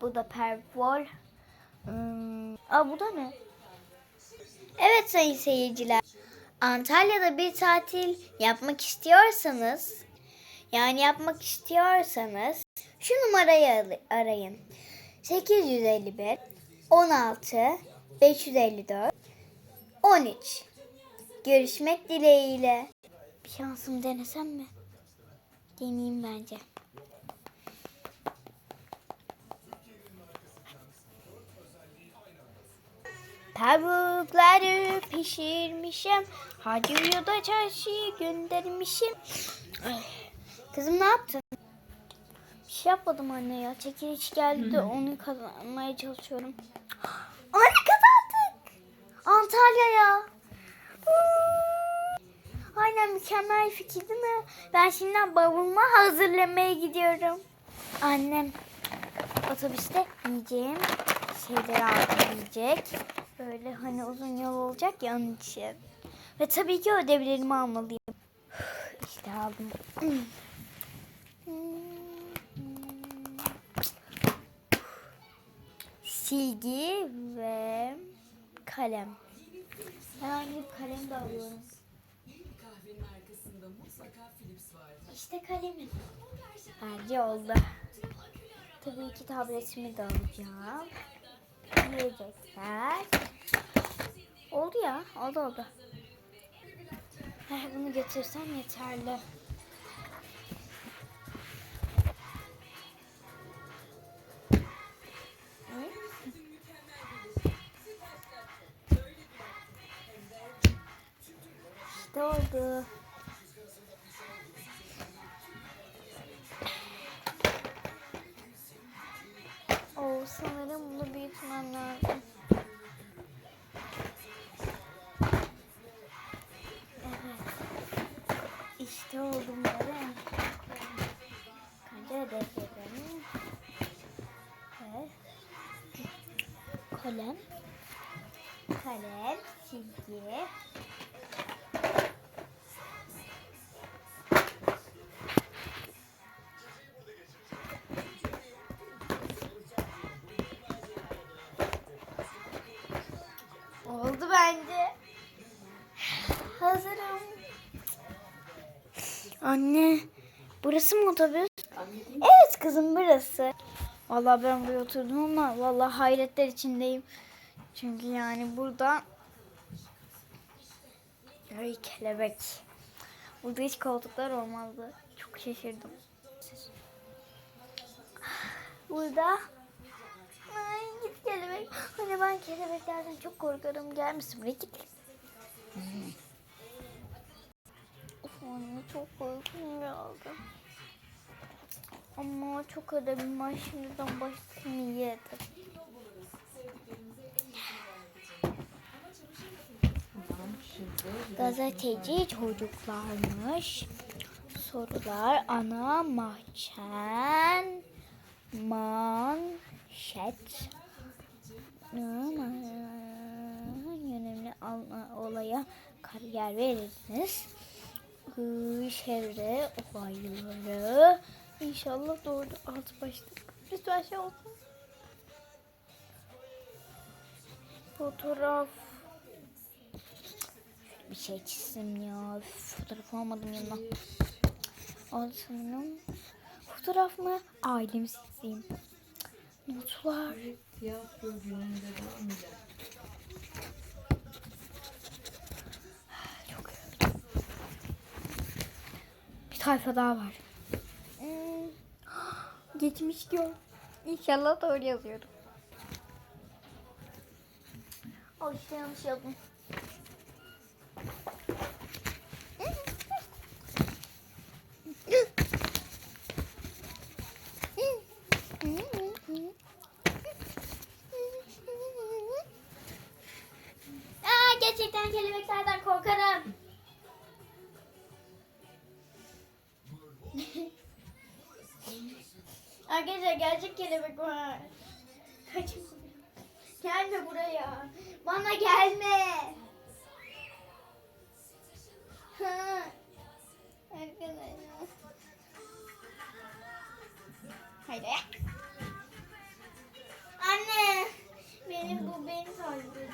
Bu da pervol. Hmm. Aa bu da ne? Evet sayın seyirciler. Antalya'da bir tatil yapmak istiyorsanız yani yapmak istiyorsanız şu numarayı arayın. 851 16 554 13 Görüşmek dileğiyle. Bir şansımı denesem mi? Deneyeyim bence. Tavukları pişirmişim. Hacı da çarşıyı göndermişim. Ay. Kızım ne yaptın? Bir şey yapmadım anne ya. Çekiliş geldi de onu kazanmaya çalışıyorum. Anne kazandık. Antalya'ya. Aynen mükemmel fikir değil mi? Ben şimdiden bavulumu hazırlamaya gidiyorum. Annem otobüste yiyeceğim şeyleri aldım yiyecek. Böyle hani uzun yol olacak ya onun için. Ve tabii ki ödevlerimi almalıyım. İşte aldım. Silgi ve kalem. Herhangi bir kalem de alıyorum. İşte kalemim. Bence oldu. Tabii ki tabletimi de alacağım. Yiyecekler. Oldu ya. Oldu oldu. Heh, bunu götürsem yeterli. İşte oldu. Oo, sanırım büyütmem lazım. Evet. İşte oldu bunları. Kanca defterim. Ve kalem. Kalem, silgi. Anne, burası mı otobüs? Evet kızım burası. Vallahi ben buraya oturdum ama vallahi hayretler içindeyim. Çünkü yani burada Ay kelebek. Burada hiç koltuklar olmazdı. Çok şaşırdım. Burada Ay git kelebek. Hani ben kelebeklerden çok korkarım. Gelmesin buraya git. Anne çok korkum geldi. Ama çok ödevim var. Şimdiden başlayayım iyi ederim. Gazeteci çocuklarmış. Sorular ana mahçen manşet önemli olaya kariyer verirsiniz. Çevre olayları İnşallah doğru alt başlık. Lütfen şey olsun. Fotoğraf bir şey çizsim ya. Fotoğraf almadım yanına. Al. Fotoğraf mı? Ailemi çizeyim. Notlar. Tiyatro gününde devam eder. Çok iyi. Bir sayfa daha var. Hmm. Geçmiş diyor. İnşallah doğru yazıyorum. Al işte yanlış yazdım. Aa, gerçekten kelebeklerden korkarım. Arkadaşlar gerçek kelebek var. Kaçın. Gelme buraya. Bana gelme. Arkadaşlar. Haydi. beni takip ediyor.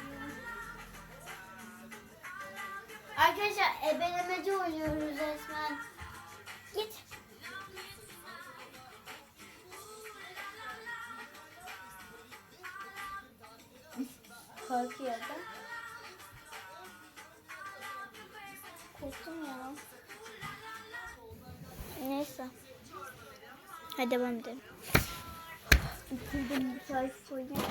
Arkadaşlar ebelemeci oynuyoruz resmen. Git. Korkuyor da. Korktum ya. Neyse. Hadi devam edelim. Okulda müsait koyacağım.